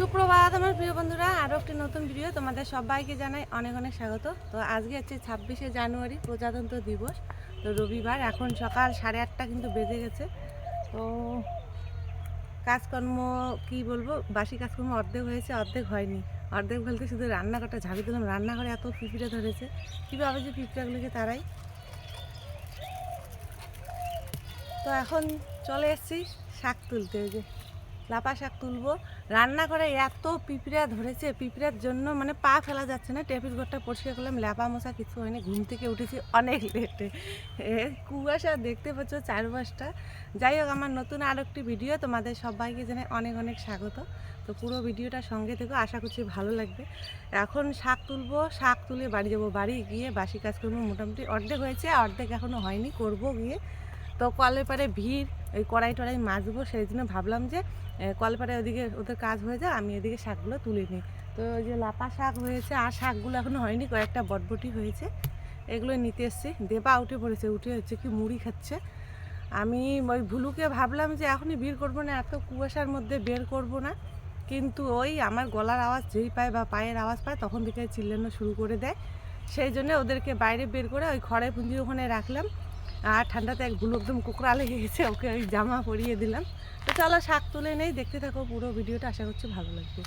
সুপ্রভাত আমার প্রিয় বন্ধুরা আরও একটি নতুন ভিডিও তোমাদের সবাইকে জানাই অনেক অনেক স্বাগত। তো আজকে হচ্ছে ছাব্বিশে জানুয়ারি, প্রজাতন্ত্র দিবস। তো রবিবার, এখন সকাল সাড়ে আটটা কিন্তু বেজে গেছে। তো কাজকর্ম, কি বলব, বাসি কাজকর্ম অর্ধেক হয়েছে, অর্ধেক হয়নি। অর্ধেক বলতে শুধু রান্নাঘরটা ঝাড়ু দিলাম, রান্নাঘরে এত পিঁপড়ে ধরেছে। কীভাবে যে পিঁপড়াগুলোকে তারাই তো এখন চলে এসেছি শাক তুলতে, ওই যে লাপা শাক তুলবো। রান্না করে এত পিঁপড়া ধরেছে, পিঁপড়ার জন্য মানে পা ফেলা যাচ্ছে না। টেপির ঘরটা পরিষ্কার করলাম, ল্যাপা মশা কিছু হয়নি, ঘুম থেকে উঠেছি অনেক লেটে। কুয়াশা দেখতে পাচ্ছ চারপাশটা। যাই হোক, আমার নতুন আর একটি ভিডিও তোমাদের সবাইকে জানাই অনেক অনেক স্বাগত। তো পুরো ভিডিওটা সঙ্গে থেকো, আশা করছি ভালো লাগবে। এখন শাক তুলবো, শাক তুলে বাড়ি যাব। বাড়ি গিয়ে বাসি কাজ করব মোটামুটি অর্ধেক হয়েছে অর্ধেক এখনও হয়নি, করব গিয়ে। তো কলের পারে ভিড় ওই কড়াই টড়াই মাজবো সেই জন্য ভাবলাম যে এ, কলপাড়ে ওদিকে ওদের কাজ হয়ে যায় আমি এদিকে শাকগুলো তুলে নিই। তো ওই যে লাপা শাক হয়েছে আর শাকগুলো এখনও হয়নি কয়েকটা বটবটি হয়েছে। এগুলো নিতে এসছি। দেবা উঠে পড়েছে উঠে হচ্ছে কি মুড়ি খাচ্ছে। আমি ওই ভুলুকে ভাবলাম যে এখনই বের করব না এত কুয়াশার মধ্যে বের করব না। কিন্তু ওই আমার গলার আওয়াজ যেই পায় বা পায়ের আওয়াজ পায় তখন থেকে চিল্লানো শুরু করে দেয়। সেই জন্য ওদেরকে বাইরে বের করে ওই খড়ে পুঁজি ওখানে রাখলাম। আর ঠান্ডাতে একগুলো একদম কুকড়া লেগে গেছে, ওকে ওই জামা পরিয়ে দিলাম। তো চলো শাক তুলে নেই, দেখতে থাকো পুরো ভিডিওটা, আশা করছি ভালো লাগবে।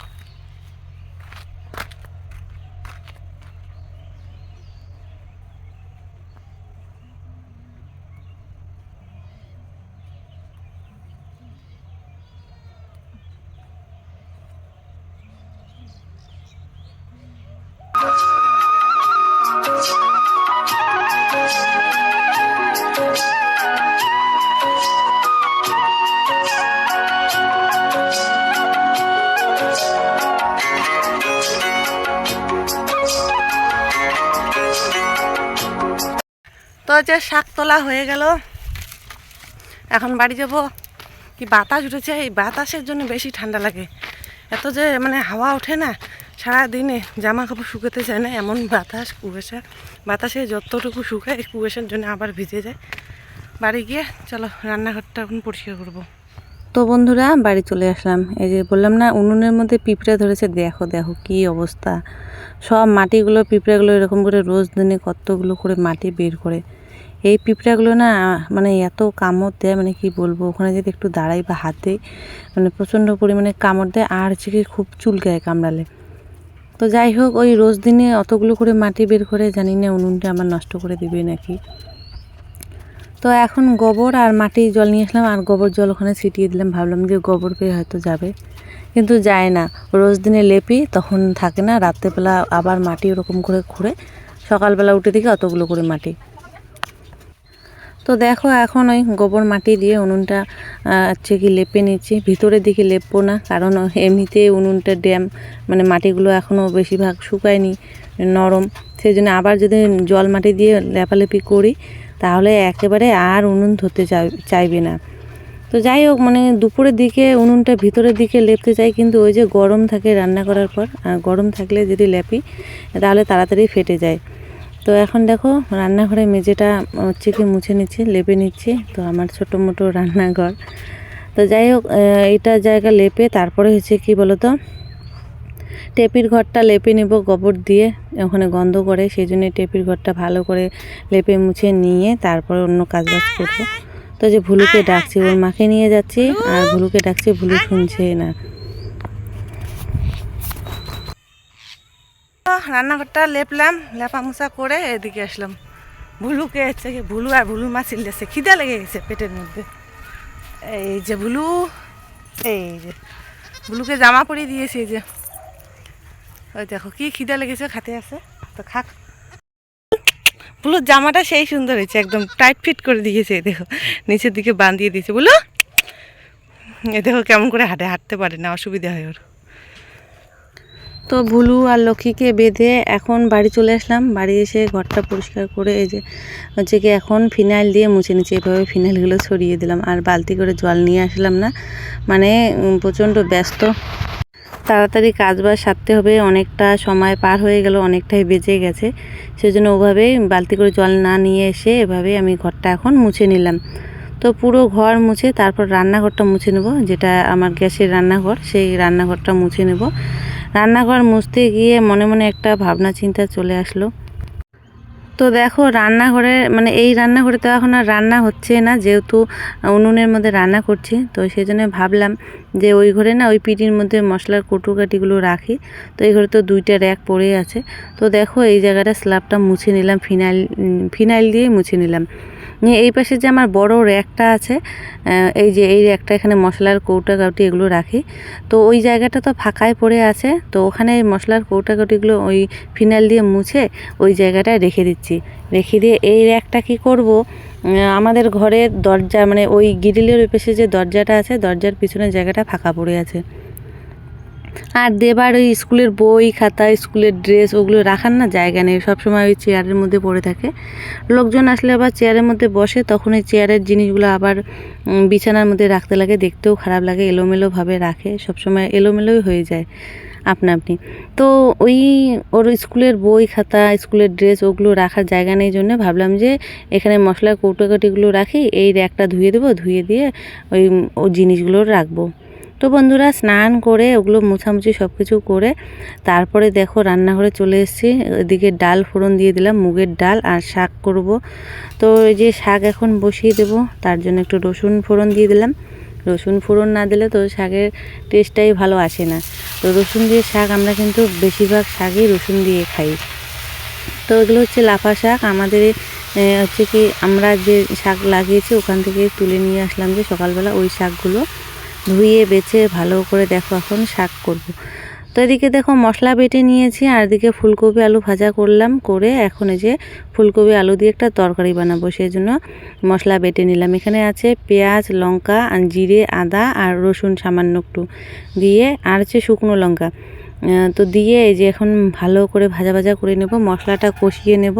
তো হচ্ছে শাক তোলা হয়ে গেল। এখন বাড়ি যাব। কি বাতাস উঠেছে? এই বাতাসের জন্য বেশি ঠান্ডা লাগে। এত যে মানে হাওয়া ওঠে না সারা দিনে জামা কাপড় শুকাতে চায় না, এমন বাতাস কুয়াশা। বাতাসে যতটুকু শুকায়, কুয়াশার জন্য আবার ভিজে যায়। বাড়ি গিয়ে চলো, রান্নাঘরটা এখন পরিষ্কার করব। তো বন্ধুরা, বাড়ি চলে আসলাম। এই যে বললাম না, উনুনের মধ্যে পিঁপড়ে ধরেছে। দেখো দেখো কি অবস্থা। সব মাটিগুলো, পিঁপড়েগুলো এরকম করে রোজ দিনে কতগুলো করে মাটি বের করে। এই পিঁপড়াগুলো না মানে এত কামড় দেয় মানে কি বলব, ওখানে যদি একটু দাঁড়াই বা হাতে মানে প্রচণ্ড পরিমাণে কামড় দেয়, আর হচ্ছে খুব চুলকায় কামড়ালে। তো যাই হোক, ওই রোজ দিনে অতগুলো করে মাটি বের করে, জানি না উনুনটা আমার নষ্ট করে দিবে নাকি। তো এখন গোবর আর মাটি জল নিয়ে আসলাম, আর গোবর জল ওখানে ছিটিয়ে দিলাম, ভাবলাম যে গোবর পেয়ে হয়তো যাবে। কিন্তু যায় না, রোজ দিনে লেপি, তখন থাকে না, রাত্রেবেলা আবার মাটি ওরকম করে খুঁড়ে, সকালবেলা উঠে দিকে অতগুলো করে মাটি। তো দেখো এখন ওই গোবর মাটি দিয়ে উনুনটা হচ্ছে কি লেপে নিচ্ছি। ভিতরের দিকে লেপবো না, কারণ এমনিতে উনুনটা ড্যাম মানে মাটিগুলো এখনও বেশিরভাগ শুকায়নি, নরম। সেই জন্য আবার যদি জল মাটি দিয়ে লেপালেপি করি, তাহলে একেবারে আর উনুন ধরতে চাই- চাইবে না। তো যাই হোক মানে দুপুরের দিকে উনুনটা ভিতরের দিকে লেপতে চাই, কিন্তু ওই যে গরম থাকে রান্না করার পর গরম থাকলে যদি লেপি, তাহলে তাড়াতাড়ি ফেটে যায়। তো এখন দেখো রান্নাঘরে মেঝেটা হচ্ছে কি মুছে নিচ্ছি, লেপে নিচ্ছি। তো আমার ছোটো মোটো রান্নাঘর। তো যাই হোক এটা জায়গা লেপে তারপরে হচ্ছে কি বলো তো টেপির ঘরটা লেপে নেব গোবর দিয়ে, ওখানে গন্ধ করে। সেই জন্য টেপির ঘরটা ভালো করে লেপে মুছে নিয়ে তারপরে অন্য কাজ বাজ করব। তো যে ভুলুকে ডাকছি, ওর মাকে নিয়ে যাচ্ছি, আর ভুলুকে ডাকছি, ভুলু শুনছে না। রান্নাঘরটা লেপলাম লেপা মুছা করে এদিকে আসলাম। ভুলুকে হচ্ছে ভুলু আর ভুলু মা চিল্লেছে খিদে লেগে গেছে পেটের মধ্যে। এই যে ভুলু, এই যে ভুলুকে জামা পরিয়ে দিয়েছি, এই যে। ওই দেখো, কি খিদে লেগেছে, খাতে আছে? তো খাক। বুলুর জামাটা সেই সুন্দর হয়েছে, একদম টাইট ফিট করে দিয়েছে দেখো। নিচের দিকে বাঁধিয়ে দিয়েছে। বুলু এ দেখো কেমন করে হাঁটে, হাঁটতে পারে না, অসুবিধা হয় ওর। তো ভুলু আর লক্ষ্মীকে বেঁধে এখন বাড়ি চলে আসলাম। বাড়ি এসে ঘরটা পরিষ্কার করে এই যে হচ্ছে কি এখন ফিনাইল দিয়ে মুছে নিচ্ছি এভাবে ফিনাইলগুলো ছড়িয়ে দিলাম। আর বালতি করে জল নিয়ে আসলাম না। মানে প্রচণ্ড ব্যস্ত। তাড়াতাড়ি কাজ বাজ সারতে হবে। অনেকটা সময় পার হয়ে গেল, অনেকটাই বেজে গেছে। সেজন্য ওভাবেই বালতি করে জল না নিয়ে এসে এভাবে আমি ঘরটা এখন মুছে নিলাম। তো পুরো ঘর মুছে তারপর রান্নাঘরটা মুছে নেব, যেটা আমার গ্যাসের রান্নাঘর, সেই রান্নাঘরটা মুছে নেব। রান্নাঘর মুছতে গিয়ে মনে মনে একটা ভাবনা চিন্তা চলে আসলো। তো দেখো রান্নাঘরে মানে এই রান্নাঘরে তো এখন আর রান্না হচ্ছে না, যেহেতু উনুনের মধ্যে রান্না করছি, তো সেই জন্য ভাবলাম যে ওই ঘরে না ওই পিটির মধ্যে মশলার কটুকাটিগুলো রাখি। তো এই ঘরে তো দুইটা র্যাক পড়ে আছে। তো দেখো এই জায়গাটা স্ল্যাবটা মুছে নিলাম, ফিনাইল ফিনাইল দিয়ে মুছে নিলাম। এই পাশে যে আমার বড় র্যাকটা আছে এই যে এই র্যাকটা এখানে মশলার কৌটা কাউটি এগুলো রাখি। তো ওই জায়গাটা তো ফাঁকায় পড়ে আছে, তো ওখানে মশলার কৌটা কাউটিগুলো ওই ফিনাইল দিয়ে মুছে ওই জায়গাটায় রেখে দিচ্ছি। রেখে দিয়ে এই র্যাকটা কি করব? আমাদের ঘরের দরজা মানে ওই গিরিলের ওই পাশে যে দরজাটা আছে, দরজার পিছনের জায়গাটা ফাঁকা পড়ে আছে। আর দেবার ওই স্কুলের বই, খাতা, স্কুলের ড্রেস ওগুলো রাখার না জায়গা নেই। সবসময় ওই চেয়ারের মধ্যে পড়ে থাকে। লোকজন আসলে আবার চেয়ারের মধ্যে বসে, তখন ওই চেয়ারের জিনিসগুলো আবার বিছানার মধ্যে রাখতে লাগে। দেখতেও খারাপ লাগে, এলোমেলোভাবে রাখে। সবসময় এলোমেলোই হয়ে যায় আপনা আপনি। তো ওই, ওর স্কুলের বই, খাতা, স্কুলের ড্রেস ওগুলো রাখার জায়গা নেই জন্য ভাবলাম যে, এখানে মশলার কৌটোকাটিগুলো রাখি, এই র্যাকটা ধুয়ে দেবো, ধুয়ে দিয়ে ওই, ও জিনিসগুলো রাখব। তো বন্ধুরা স্নান করে ওগুলো মোছামুছি সব কিছু করে তারপরে দেখো রান্নাঘরে চলে এসেছি। এদিকে ডাল ফোড়ন দিয়ে দিলাম, মুগের ডাল আর শাক করব। তো এই যে শাক এখন বসিয়ে দেব, তার জন্য একটু রসুন ফোড়ন দিয়ে দিলাম। রসুন ফোড়ন না দিলে তো শাকের টেস্টটাই ভালো আসে না। তো রসুন দিয়ে শাক আমরা কিন্তু বেশিরভাগ শাকই রসুন দিয়ে খাই। তো এগুলো হচ্ছে লাফা শাক। আমাদের হচ্ছে কি আমরা যে শাক লাগিয়েছি ওখান থেকে তুলে নিয়ে আসলাম যে সকালবেলা ওই শাকগুলো। ধুয়ে, বেছে, ভালো করে দেখো এখন শাক করব। তো এদিকে দেখো মশলা বেটে নিয়েছি, আর এদিকে ফুলকপি আলু ভাজা করলাম, করে এখন এই যে ফুলকপি আলু দিয়ে একটা তরকারি বানাবো, সেই জন্য মশলা বেটে নিলাম। এখানে আছে পেঁয়াজ, লঙ্কা, আর জিরে, আদা, আর রসুন সামান্য একটু দিয়ে, আর হচ্ছে শুকনো লঙ্কা। তো দিয়ে এই যে এখন ভালো করে ভাজা ভাজা করে নেব, মশলাটা কষিয়ে নেব।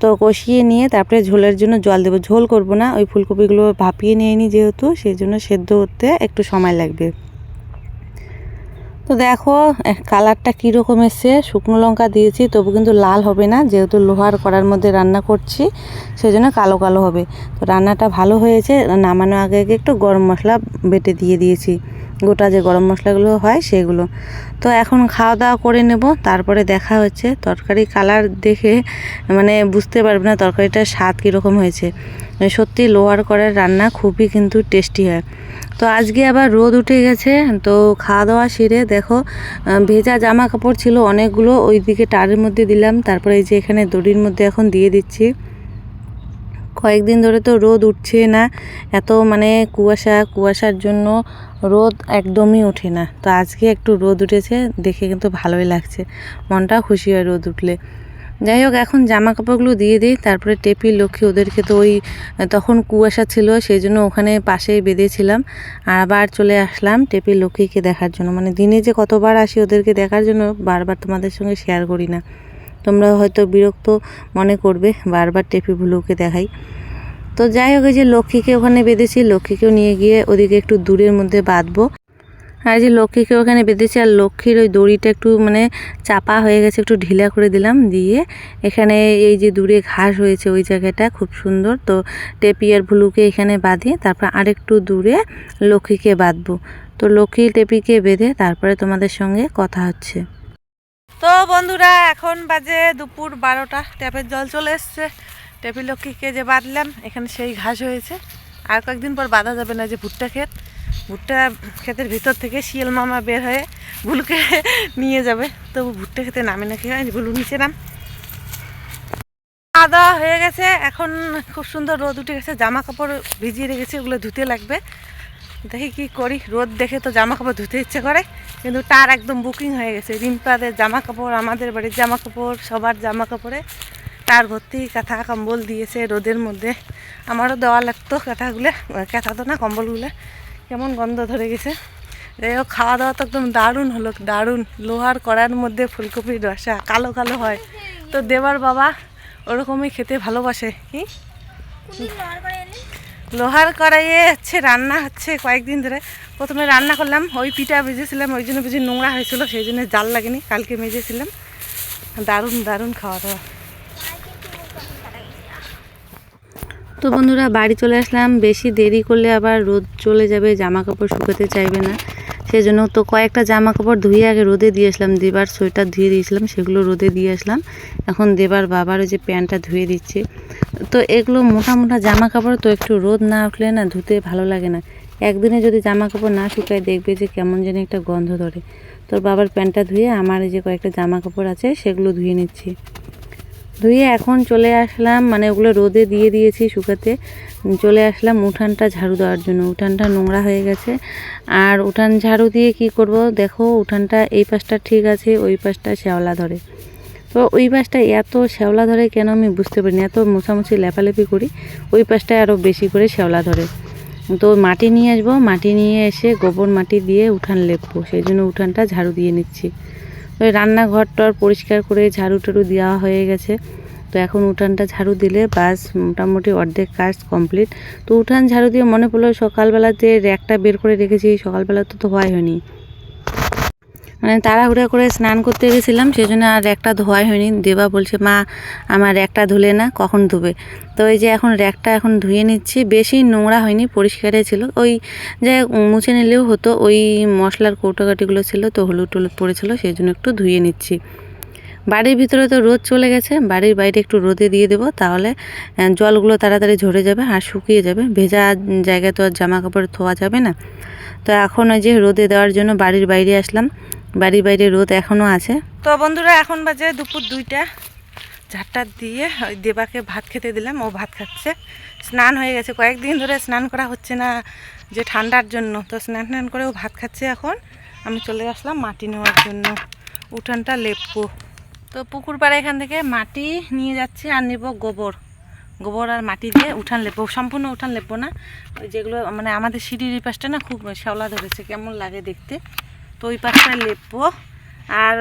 তো কষিয়ে নিয়ে তারপরে ঝোলের জন্য জল দেবো। ঝোল করব না, ওই ফুলকপিগুলো ভাপিয়ে নিয়ে নিই যেহেতু, সেই জন্য সেদ্ধ হতে একটু সময় লাগবে। তো দেখো কালারটা কীরকম এসছে? শুকনো লঙ্কা দিয়েছি, তবু কিন্তু লাল হবে না, যেহেতু লোহার করার মধ্যে রান্না করছি সেই জন্য কালো কালো হবে। তো রান্নাটা ভালো হয়েছে, নামানোর আগে আগে একটু গরম মশলা বেটে দিয়ে দিয়েছি। গোটা যে গরম মশলাগুলো হয় সেগুলো। তো এখন খাওয়া দাওয়া করে নেব, তারপরে দেখা হচ্ছে। তরকারি কালার দেখে মানে বুঝতে পারবে না তরকারিটার স্বাদ কীরকম হয়েছে। মানে সত্যি লোয়ার করার রান্না খুবই কিন্তু টেস্টি হয়। তো আজকে আবার রোদ উঠে গেছে, তো খাওয়া দাওয়া সেরে দেখো ভেজা জামা কাপড় ছিল অনেকগুলো, ওইদিকে টারের মধ্যে দিলাম, তারপরে এই যে এখানে দড়ির মধ্যে এখন দিয়ে দিচ্ছি। কয়েকদিন ধরে তো রোদ উঠছে না, এত মানে কুয়াশা, কুয়াশার জন্য রোদ একদমই ওঠে না। তো আজকে একটু রোদ উঠেছে, দেখে কিন্তু ভালোই লাগছে। মনটাও খুশি হয় রোদ উঠলে। যাই হোক, এখন জামা কাপড়গুলো দিয়ে দিই, তারপরে টেপি লক্ষ্মী ওদেরকে তো ওই, তখন কুয়াশা ছিল, সেই জন্য ওখানে পাশেই বেঁধেছিলাম। আর আবার চলে আসলাম টেপি লক্ষ্মীকে দেখার জন্য। মানে দিনে যে কতবার আসি ওদেরকে দেখার জন্য বারবার তোমাদের সঙ্গে শেয়ার করি না। তোমরা হয়তো বিরক্ত মনে করবে, বারবার টেপি ভুলুকে দেখাই। তো যাই হোক যে লক্ষ্মীকে ওখানে বেঁধেছি, লক্ষ্মীকেও নিয়ে গিয়ে ওদিকে একটু দূরের মধ্যে বাঁধবো। আর যে লক্ষ্মীকে ওখানে বেঁধেছি, আর লক্ষ্মীর ওই দড়িটা একটু মানে চাপা হয়ে গেছে, একটু ঢিলা করে দিলাম দিয়ে এখানে এই যে দূরে ঘাস হয়েছে ওই জায়গাটা, খুব সুন্দর। তো টেপি আর ভুলুকে এখানে বাঁধি, তারপর আরেকটু দূরে লক্ষ্মীকে বাঁধবো। তো লক্ষ্মী টেপিকে বেঁধে তারপরে তোমাদের সঙ্গে কথা হচ্ছে। তো বন্ধুরা, এখন বাজে দুপুর বারোটা, ট্যাপের জল চলে এসছে। ট্যাপের লক্ষ্মীকে যে বাঁধলাম, এখানে সেই ঘাস হয়েছে। আর কয়েকদিন পর বাঁধা যাবে না যে ভুট্টা ক্ষেত। ভুট্টা ক্ষেতের ভিতর থেকে শিয়াল মামা বের হয়ে ভুলুকে নিয়ে যাবে। তো ভুট্টা খেতে নামে নাকি হয়? ভুলু নিচে নাম। খাওয়া দাওয়া হয়ে গেছে। এখন খুব সুন্দর রোদ উঠে গেছে। জামা কাপড় ভিজিয়ে রেখেছে, ওগুলো ধুতে লাগবে। দেখি কি করি। রোদ দেখে তো জামা কাপড় ধুতে ইচ্ছে করে, কিন্তু তার একদম বুকিং হয়ে গেছে। রিম্পাদের জামা কাপড় আমাদের বাড়ির জামা কাপড় সবার জামা কাপড়ে তার ভর্তি কাঁথা কম্বল দিয়েছে রোদের মধ্যে। আমারও দেওয়া লাগতো কাঁথাগুলো, কাঁথা তো না, কম্বলগুলো। কেমন গন্ধ ধরে গেছে। যাই হোক খাওয়া দাওয়া তো একদম দারুণ হলো, দারুণ। লোহার কড়ার মধ্যে ফুলকপির রসা, কালো কালো হয়। তো দেবার বাবা ওরকমই খেতে ভালোবাসে কি লোহার কড়াইয়ে হচ্ছে, রান্না হচ্ছে কয়েকদিন ধরে। প্রথমে রান্না করলাম, ওই পিঠা ভেজেছিলাম, ওই জন্য বেশি নোংরা হয়েছিল, সেই জন্য জাল লাগেনি, কালকে মেজেছিলাম দারুণ দারুণ খাওয়া দাওয়া তো বন্ধুরা, বাড়ি চলে আসলাম। বেশি দেরি করলে আবার রোদ চলে যাবে জামা কাপড় শুকাতে চাইবে না। সেই জন্য তো কয়েকটা জামা কাপড় ধুয়ে আগে রোদে দিয়ে আসলাম। দেবার সোয়েটার ধুয়ে দিয়েছিলাম, সেগুলো রোদে দিয়ে আসলাম। এখন দেবার বাবার ওই যে প্যান্টটা ধুয়ে দিচ্ছে। তো এগুলো মোটা মোটা জামা কাপড় তো একটু রোদ না উঠলে না ধুতে ভালো লাগে না। একদিনে যদি জামা কাপড় না শুকায়, দেখবে যে কেমন যেন একটা গন্ধ ধরে। তোর বাবার প্যান্টটা ধুয়ে আমার এই যে কয়েকটা জামা কাপড় আছে, সেগুলো ধুয়ে নিচ্ছি। ধুয়ে এখন চলে আসলাম মানে ওগুলো রোদে দিয়ে দিয়েছি শুকাতে। চলে আসলাম উঠানটা ঝাড়ু দেওয়ার জন্য। উঠানটা নোংরা হয়ে গেছে। আর উঠান ঝাড়ু দিয়ে কি করব? দেখো, উঠানটা এই পাশটা ঠিক আছে, ওই পাশটা শ্যাওলা ধরে। তো ওই পাশটা এত শ্যাওলা ধরে কেন আমি বুঝতে পারি পারিনি। এত মোছামুছি লেপালেপি করি, ওই পাশটায় আরও বেশি করে শ্যাওলা ধরে। তো মাটি নিয়ে আসব। মাটি নিয়ে এসে গোবর মাটি দিয়ে উঠান লেপবো। সেই জন্য উঠানটা ঝাড়ু দিয়ে নিচ্ছি। ওই রান্নাঘরটার পরিষ্কার করে ঝাড়ু টাড়ু দেওয়া হয়ে গেছে। তো এখন উঠানটা ঝাড়ু দিলে বাস মোটামুটি অর্ধেক কাজ কমপ্লিট। তো উঠান ঝাড়ু দিয়ে মনে পড়ল সকালবেলাতে র্যাকটা বের করে রেখেছি, সকালবেলা তো ধোয়াই হয়নি। মানে তাড়াহুড়া করে স্নান করতে গেছিলাম সেই জন্য আর র্যাকটা ধোয়াই হয়নি। দেবা বলছে, মা, আমার র্যাকটা ধুলে না, কখন ধুবে? তো এই যে এখন র্যাকটা এখন ধুয়ে নিচ্ছি, বেশি নোংরা হয়নি, পরিষ্কারই ছিল। ওই যে মুছে নিলেও হতো, ওই মশলার কৌটোকাটিগুলো ছিল তো হলুদ টলুদ পড়েছিল সেই জন্য একটু ধুয়ে নিচ্ছি। বাড়ির ভিতরে তো রোদ চলে গেছে, বাড়ির বাইরে একটু রোদে দিয়ে দেবো, তাহলে জলগুলো তাড়াতাড়ি ঝরে যাবে আর শুকিয়ে যাবে। ভেজা জায়গায় তো আর জামা কাপড় ধোয়া যাবে না। তো এখন ওই যে রোদে দেওয়ার জন্য বাড়ির বাইরে আসলাম। বাড়ির বাইরে রোদ এখনও আছে। তো বন্ধুরা, এখন বাজে দুপুর দুইটা। ঝাড়টা দিয়ে ওই দেবাকে ভাত খেতে দিলাম, ও ভাত খাচ্ছে। স্নান হয়ে গেছে। কয়েকদিন ধরে স্নান করা হচ্ছে না যে ঠান্ডার জন্য। তো স্নান টান করে ও ভাত খাচ্ছে এখন। আমি চলে আসলাম মাটি নেওয়ার জন্য। উঠানটা লেপবো। তো পুকুর পাড়ে এখান থেকে মাটি নিয়ে যাচ্ছি আর নেব গোবর। গোবর আর মাটি দিয়ে উঠান লেপবো। সম্পূর্ণ উঠান লেপবো না। ওই যেগুলো মানে আমাদের সিঁড়ির পাশটা না খুব শ্যাওলা ধরেছে। কেমন লাগে দেখতে। ওই পাশটা লেপবো আর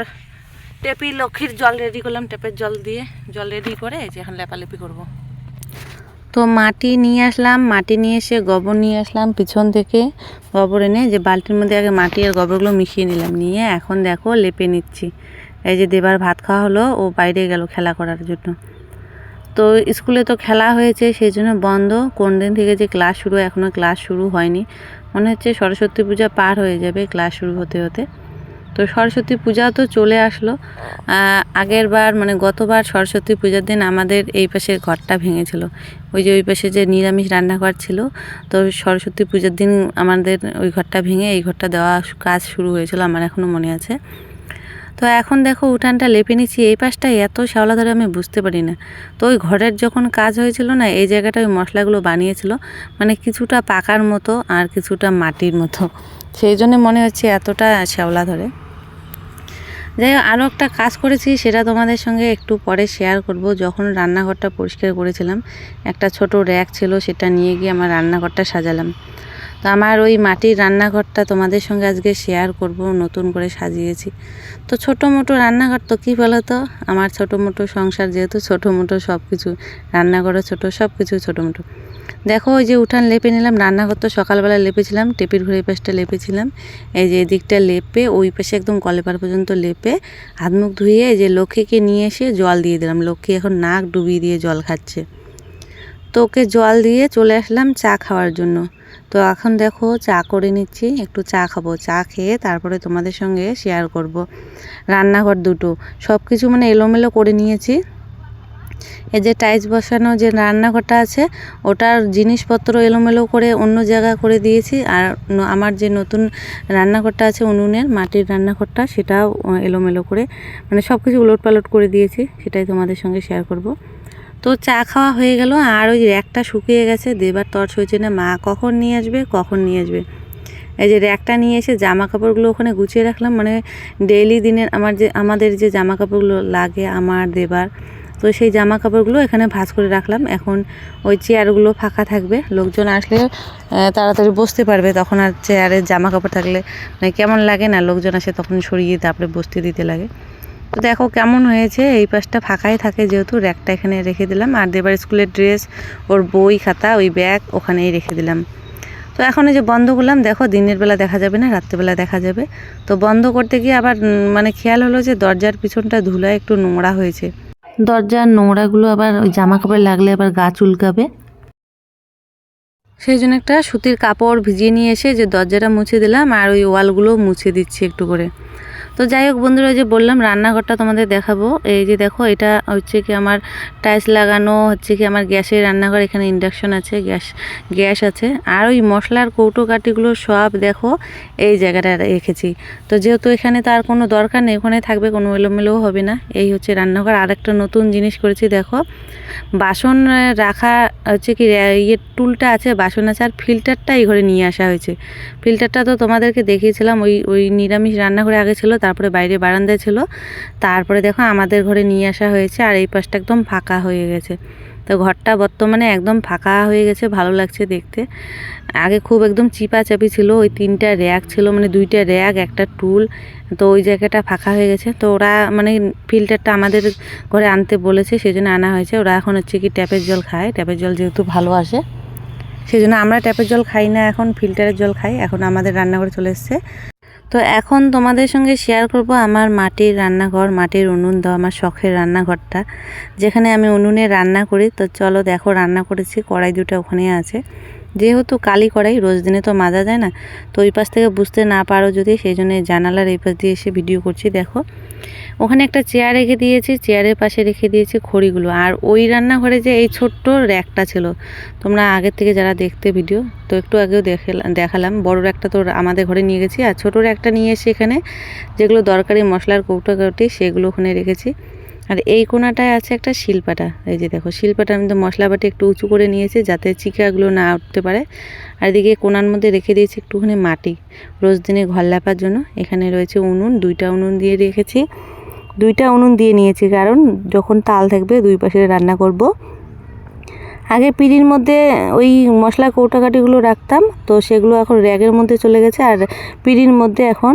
টেপি লক্ষ্মীর জল রেডি করলাম, টেপের জল দিয়ে, জল রেডি করে যে এখন লেপালেপি করব। তো মাটি নিয়ে আসলাম, মাটি নিয়ে এসে গোবর নিয়ে আসলাম পিছন থেকে। গোবর এনে যে বালতির মধ্যে আগে মাটি আর গোবরগুলো মিশিয়ে নিলাম, নিয়ে এখন দেখো লেপে নিচ্ছি। এই যে দেবার ভাত খাওয়া হলো, ও বাইরে গেল খেলা করার জন্য। তো স্কুলে তো খেলা হয়েছে, সেই জন্য বন্ধ। কোন দিন থেকে যে ক্লাস শুরু এখনও ক্লাস শুরু হয়নি। মনে হচ্ছে সরস্বতী পূজা পার হয়ে যাবে, ক্লাস শুরু হতে হতে। তো সরস্বতী পূজা তো চলে আসলো। আগের বার মানে গতবার সরস্বতী পূজার দিন আমাদের এই পাশের ঘরটা ভেঙেছিল। ওই যে ওই পাশে যে নিরামিষ রান্নাঘর ছিল, তো সরস্বতী পূজার দিন আমাদের ওই ঘরটা ভেঙে এই ঘরটা দেওয়া কাজ শুরু হয়েছিল, আমার এখনও মনে আছে। তো এখন দেখো উঠানটা লেপে নিচ্ছি, এই পাশটা এত শ্যাওলা ধরে আমি বুঝতে পারি না। তো ওই ঘরের যখন কাজ হয়েছিল না, এই জায়গাটা ওই মশলাগুলো বানিয়েছিল মানে কিছুটা পাকার মতো আর কিছুটা মাটির মতো। সেই জন্য মনে হচ্ছে এতটা শ্যাওলা ধরে। যাই হোক, আরও একটা কাজ করেছি, সেটা তোমাদের সঙ্গে একটু পরে শেয়ার করব। যখন রান্নাঘরটা পরিষ্কার করেছিলাম, একটা ছোট র্যাক ছিল, সেটা নিয়ে গিয়ে আমার রান্নাঘরটা সাজালাম। তো আমার ওই মাটির রান্নাঘরটা তোমাদের সঙ্গে আজকে শেয়ার করব, নতুন করে সাজিয়েছি। তো ছোটো মোটো রান্নাঘর তো কী বলো তো আমার ছোটো মোটো সংসার যেহেতু, ছোটো মোটো সব কিছু রান্নাঘরও ছোটো সব কিছু ছোটো মোটো। দেখো, ওই যে উঠান লেপে নিলাম, রান্নাঘর তো সকালবেলা লেপেছিলাম, টেপির ঘরে পাশটা লেপেছিলাম। এই যে এদিকটা লেপে, ওই পাশে একদম কলেপার পর্যন্ত লেপে, হাত মুখ ধুয়ে যে লক্ষ্মীকে নিয়ে এসে জল দিয়ে দিলাম। লক্ষ্মী এখন নাক ডুবিয়ে দিয়ে জল খাচ্ছে। তো ওকে জল দিয়ে চলে আসলাম চা খাওয়ার জন্য। তো এখন দেখো চা করে নিচ্ছি, একটু চা খাব। চা খেয়ে তারপরে তোমাদের সঙ্গে শেয়ার করব। রান্নাঘর দুটো সব কিছু মানে এলোমেলো করে নিয়েছি। এই যে টাইলস বসানো যে রান্নাঘরটা আছে, ওটার জিনিসপত্র এলোমেলো করে অন্য জায়গা করে দিয়েছি। আর আমার যে নতুন রান্নাঘরটা আছে উনুনের, মাটির রান্নাঘরটা, সেটাও এলোমেলো করে মানে সব কিছু উলট পালট করে দিয়েছি। সেটাই তোমাদের সঙ্গে শেয়ার করব। তো চা খাওয়া হয়ে গেল, আর ওই র্যাকটা শুকিয়ে গেছে, দেবার তর্স হয়েছে না, মা কখন নিয়ে আসবে, কখন নিয়ে আসবে। এই যে র্যাকটা নিয়ে এসে জামা কাপড়গুলো ওখানে গুছিয়ে রাখলাম মানে ডেইলি দিনের আমার যে, আমাদের যে জামা কাপড়গুলো লাগে আমার দেবার, তো সেই জামা কাপড়গুলো এখানে ভাঁজ করে রাখলাম। এখন ওই চেয়ারগুলো ফাঁকা থাকবে, লোকজন আসলে তাড়াতাড়ি বসতে পারবে, তখন আর চেয়ারে জামা কাপড় থাকলে মানে কেমন লাগে না, লোকজন আসে তখন সরিয়ে তারপরে বসতে দিতে লাগে। তো দেখো কেমন হয়েছে, এই পাশটা ফাঁকাই থাকে যেহেতু র্যাকটা এখানে রেখে দিলাম। আর দেবার স্কুলের ড্রেস, ওর বই, খাতা, ওই ব্যাগ ওখানেই রেখে দিলাম। তো এখন এই যে বন্ধ করলাম, দেখো দিনের বেলা দেখা যাবে না রাত্রেবেলা দেখা যাবে। তো বন্ধ করতে গিয়ে আবার মানে খেয়াল হলো যে দরজার পিছনটা ধুলায় একটু নোংরা হয়েছে। দরজার নোংরাগুলো আবার ওই জামা কাপড় লাগলে আবার গা চুলকাবে। সেই জন্য একটা সুতির কাপড় ভিজিয়ে নিয়ে এসে যে দরজাটা মুছে দিলাম, আর ওই ওয়ালগুলো মুছে দিচ্ছি একটু করে। তো যাই হোক বন্ধুরা যে বললাম, রান্নাঘরটা তোমাদের দেখাবো। এই যে দেখো, এটা হচ্ছে কি আমার টাইলস লাগানো, হচ্ছে কি আমার গ্যাসের রান্নাঘর, এখানে ইন্ডাকশন আছে, গ্যাস গ্যাস আছে। আর ওই মশলার কৌটো কাটিগুলো সব দেখো, এই জায়গাটা রেখেছি। তো যেহেতু এখানে তার কোনো দরকার নেই, ওখানে থাকবে, কোনো এলোমেলোও হবে না। এই হচ্ছে রান্নাঘর আর একটা নতুন জিনিস করেছি, দেখো। বাসন রাখা, হচ্ছে কি ইয়ে টুলটা আছে, বাসন আছে, আর ফিল্টারটা এই ঘরে নিয়ে আসা হয়েছে। ফিল্টারটা তো তোমাদেরকে দেখিয়েছিলাম, ওই ওই নিরামিষ রান্নাঘরে আগে ছিল তারপরে বাইরে বারান্দায় ছিল। তারপরে দেখো আমাদের ঘরে নিয়ে আসা হয়েছে আর এই পাশটা একদম ফাঁকা হয়ে গেছে। তো ঘরটা বর্তমানে একদম ফাঁকা হয়ে গেছে, ভালো লাগছে দেখতে। আগে খুব একদম চিপাচাপি ছিল, ওই তিনটা র্যাক ছিল মানে দুইটা র্যাক, একটা টুল, তো ওই জায়গাটা ফাঁকা হয়ে গেছে। তো ওরা মানে ফিল্টারটা আমাদের ঘরে আনতে বলেছে সেই জন্য আনা হয়েছে। ওরা এখন হচ্ছে কি ট্যাপের জল খায়। ট্যাপের জল যেহেতু ভালো আসে সেই জন্য আমরা ট্যাপের জল খাই না এখন, ফিল্টারের জল খাই। এখন আমাদের রান্নাঘরে চলে এসছে। তো এখন তোমাদের সঙ্গে শেয়ার করব আমার মাটির রান্নাঘর, মাটির উনুন দাও আমার শখের রান্নাঘরটা, যেখানে আমি উনুনে রান্না করি। তো চলো দেখো রান্না করেছি, কড়াই দুটো ওখানে আছে। যেহেতু কালি কড়াই, রোজ দিনে তো মাজা যায় না। তো ওই পাশ থেকে বুঝতে না পারো যদি, সেই জন্য জানালার এই পাশ দিয়ে এসে ভিডিও করছি, দেখো। ওখানে একটা চেয়ার রেখে দিয়েছি চেয়ারের পাশে রেখে দিয়েছি খড়িগুলো। আর ওই রান্নাঘরে যে এই ছোট্ট র্যাকটা ছিল, তোমরা আগের থেকে যারা দেখতে ভিডিও তো একটু আগেও দেখে দেখালাম। বড় র্যাকটা তো আমাদের ঘরে নিয়ে গেছি, আর ছোটো র্যাকটা নিয়ে এসে এখানে যেগুলো দরকারি মশলার কৌটো কৌটি সেগুলো ওখানে রেখেছি। আর এই কোনাটায় আছে একটা শিলপাটা। এই যে দেখো শিলপাটা আমি তো মশলা বাটি একটু উঁচু করে নিয়েছি যাতে চিকাগুলো না উঠতে পারে। আর এদিকে কোনার মধ্যে রেখে দিয়েছি একটুখানি মাটি। রোজ দিনে ঘর লাপার জন্য এখানে রয়েছে উনুন, দুইটা উনুন দিয়ে রেখেছি। দুইটা উনুন দিয়ে নিয়েছি, কারণ যখন তাল থাকবে দুই পাশে রান্না করব। আগে পিঁড়ির মধ্যে ওই মশলা কৌটাকাটিগুলো রাখতাম, তো সেগুলো এখন র্যাগের মধ্যে চলে গেছে। আর পিঁড়ির মধ্যে এখন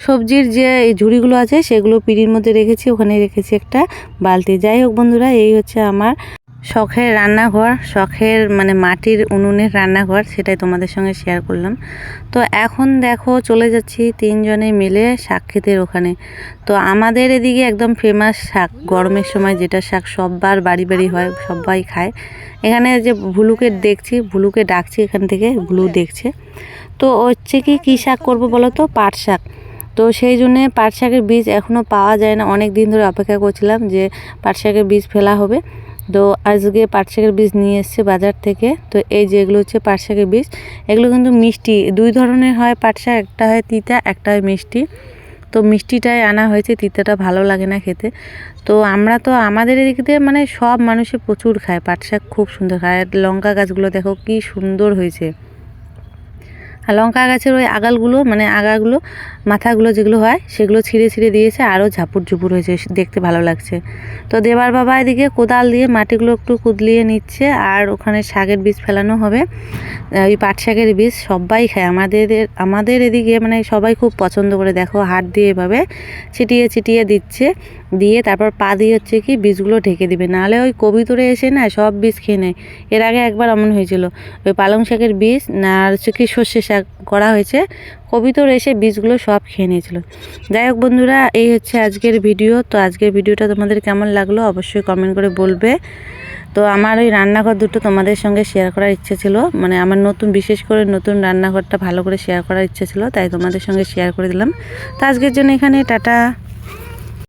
সবজির যে ঝুড়িগুলো আছে, সেগুলো পিঁড়ির মধ্যে রেখেছি, ওখানে রেখেছি একটা বালতি। যাই হোক বন্ধুরা, এই হচ্ছে আমার শখের রান্নাঘর, শখের মানে মাটির উনুনের রান্নাঘর, সেটাই তোমাদের সঙ্গে শেয়ার করলাম। তো এখন দেখো, চলে যাচ্ছি তিনজনে মিলে শাক ক্ষেতের ওখানে। তো আমাদের এদিকে একদম ফেমাস শাক, গরমের সময় যেটা শাক সববার বাড়ি বাড়ি হয়, সবাই খায়। এখানে যে ভুলুকে দেখছি, ভুলুকে ডাকছি এখান থেকে, ভুলু দেখছে। তো হচ্ছে কি, কী শাক করব বলো তো? পাট শাক। তো সেই জন্যে পাট শাকের বীজ এখনও পাওয়া যায় না। অনেক দিন ধরে অপেক্ষা করছিলাম যে পাট শাকের বীজ ফেলা হবে। তো আজকে পাট শাকের বীজ নিয়ে এসছে বাজার থেকে। তো এই যে এগুলো হচ্ছে পাট শাকের বীজ। এগুলো কিন্তু মিষ্টি। দুই ধরনের হয় পাট শাক। একটা হয় তিতা, একটা হয় মিষ্টি। তো মিষ্টিটাই আনা হয়েছে। তিতাটা ভালো লাগে না খেতে। তো আমরা তো আমাদের এদিকে মানে সব মানুষে প্রচুর খায়। পাট শাক খুব সুন্দর খায়। আর লঙ্কা গাছগুলো দেখো কি সুন্দর হয়েছে। আর লঙ্কা গাছের ওই আগালগুলো মানে আগাগুলো মাথাগুলো যেগুলো হয়, সেগুলো ছিঁড়ে ছিঁড়ে দিয়েছে আরও ঝাপুর ঝুপুর হয়েছে, দেখতে ভালো লাগছে। তো দেবার বাবা এদিকে কোদাল দিয়ে মাটিগুলো একটু কুদলিয়ে নিচ্ছে, আর ওখানে শাকের বীজ ফেলানো হবে। ওই পাট শাকের বীজ সবাই খায়। আমাদের আমাদের এদিকে মানে সবাই খুব পছন্দ করে, দেখো হাত দিয়ে এভাবে ছিটিয়ে ছিটিয়ে দিচ্ছে। দিয়ে তারপর পা দিয়ে হচ্ছে কি বীজগুলো ঢেকে দিবে। নাহলে ওই কবিতরে এসে না সব বীজ খেয়ে নেয়। এর আগে একবার এমন হয়েছিল, ওই পালং শাকের বীজ না, আর হচ্ছে কি সর্ষে শাক করা হয়েছে কবিতর এসে বীজগুলো সব খেয়ে নিয়েছিল। যাই হোক বন্ধুরা, এই হচ্ছে আজকের ভিডিও। তো আজকের ভিডিওটা তোমাদের কেমন লাগল অবশ্যই কমেন্ট করে বলবে। তো আমার ওই রান্নাঘর দুটো তোমাদের সঙ্গে শেয়ার করার ইচ্ছে ছিল। মানে আমার নতুন, বিশেষ করে নতুন রান্নাঘরটা ভালো করে শেয়ার করার ইচ্ছে ছিল, তাই তোমাদের সঙ্গে শেয়ার করে দিলাম। তো আজকের জন্য এখানে টাটা।